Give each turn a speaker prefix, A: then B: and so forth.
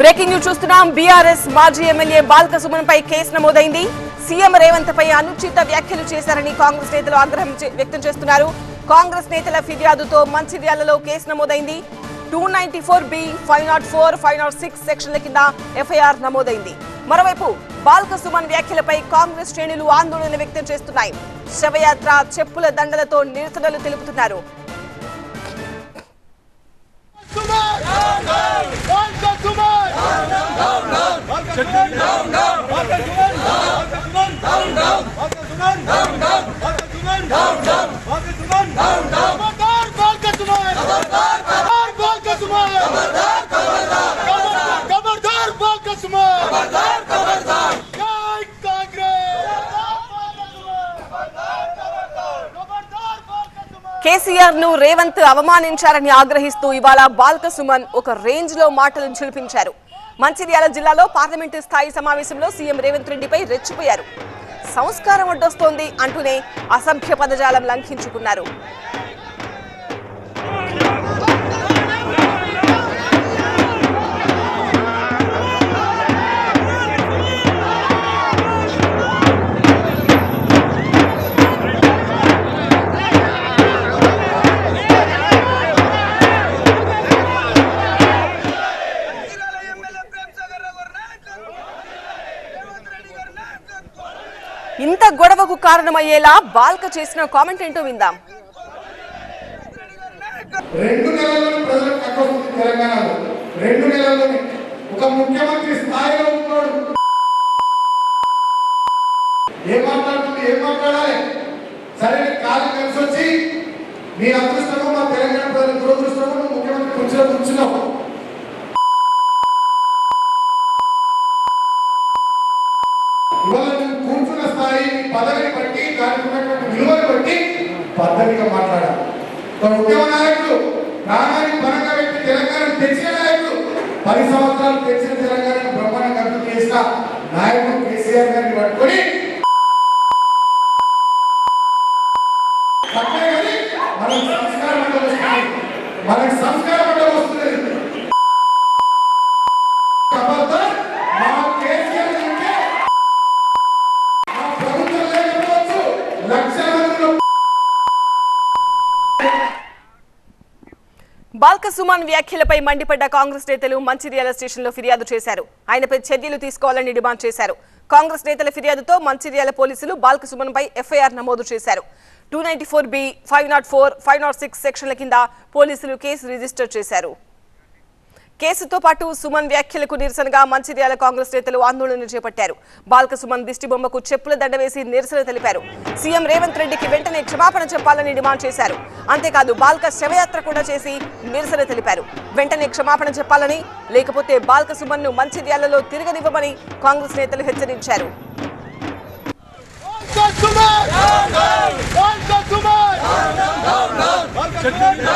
A: Breaking news చూస్తున్నాం. BRS మాజీ MLA Balka Suman పై కేసు నమోదైంది. సీఎం రేవంత్ పై అనుచిత వ్యాఖ్యలు చేశారని కాంగ్రెస్ నేతలు ఆగ్రహం వ్యక్తం చేస్తున్నారు. కాంగ్రెస్ నేతల ఫిర్యాదుతో మంచిర్యాలలో కేసు నమోదైంది. Two ninety four B five nought four five nought six సెక్షన్ల కింద ఎఫ్ఐఆర్ నమోదైంది. మరోవైపు బాల్క సుమన్ వ్యాఖ్యలపై కాంగ్రెస్ శ్రేణులు ఆందోళన వ్యక్తం చేస్తున్నాయి. శవయాత్ర చెప్పుల దండలతో నిరసనలు తెలుపుతున్నారు. కేసీఆర్ను రేవంత్ అవమానించారని ఆగ్రహిస్తూ ఇవాళ బాల్క సుమన్ ఒక రేంజ్లో మాటలు చులిపించారు మంచిర్యాల జిల్లాలో పార్లమెంటు స్థాయి సమావేశంలో సీఎం రేవంత్ రెడ్డిపై రెచ్చిపోయారు. సంస్కారం అడ్డొస్తోంది అంటూనే అసభ్య పదజాలం లంఘించుకున్నారు. ఇంత గొడవకు కారణమయ్యేలా బాల్క చేసిన కామెంట్ ఏంటో విందాం.
B: రెండు నెలల్లోనే ప్రజలకు కట్టొస్తుంది తెలంగాణలో. రెండు నెలల్లోనే ఒక ముఖ్యమంత్రి స్థాయిలో ఉన్నాడు. ఏం మాట్లాడుతుంది ఏం మాట్లాడాలి? సరే కాలం కలిసి వచ్చి నీ అదృష్టము మా తెలంగాణ ప్రజల దురదృష్టము ముఖ్యమంత్రి కూర్చో కూర్చున్నావు ఇవాళ నువ్వు కూర్చున్న స్థాయి నీ పదవిని బట్టి దానికి ఉన్నటువంటి విలువను బట్టి పద్ధతిగా మాట్లాడాలి. ఉద్యమ నాయకుడు ప్రాణాన్ని పరంగా పెట్టి తెలంగాణ తెచ్చిన నాయకుడు పది సంవత్సరాలు తెచ్చిన తెలంగాణను బ్రహ్మాండంగా అభివృద్ధి చేసిన నాయకుడు కేసీఆర్ గారిని పట్టుకొని మనకు సంస్కారం వస్తుంది. మనకు సంస్కారం అంటే వస్తుంది ఖబర్దార్, మా కేసీఆర్ అంటే మా ప్రభుత్వం లేకపోవచ్చు లక్షల మందిలో
A: బాల్క సుమన్ వ్యాఖ్యలపై మండిపడ్డ కాంగ్రెస్ నేతలు మంచిర్యాల స్టేషన్లో ఫిర్యాదు చేశారు. ఆయనపై చర్యలు తీసుకోవాలని డిమాండ్ చేశారు. కాంగ్రెస్ నేతల ఫిర్యాదుతో మంచిర్యాల పోలీసులు బాల్క సుమన్ పై ఎఫ్ఐఆర్ నమోదు చేశారు. Two ninety four B five nought four five nought six సెక్షన్ల కింద పోలీసులు కేసు రిజిస్టర్ చేశారు. కేసుతో పాటు సుమన్ వ్యాఖ్యలకు నిరసనగా మంచిర్యాల కాంగ్రెస్ నేతలు ఆందోళన చేపట్టారు. బాల్క సుమన్ దిష్టి బొమ్మకు చెప్పుల దండ వేసి నిరసన తెలిపారు. సీఎం రేవంత్ రెడ్డికి వెంటనే క్షమాపణ చెప్పాలని డిమాండ్ చేశారు. అంతేకాదు బాల్క శవయాత్ర కూడా చేసి నిరసన తెలిపారు. వెంటనే క్షమాపణ చెప్పాలని లేకపోతే బాల్క సుమన్ను మంచిర్యాలలో తిరగనివ్వమని కాంగ్రెస్ నేతలు హెచ్చరించారు.
C: Walter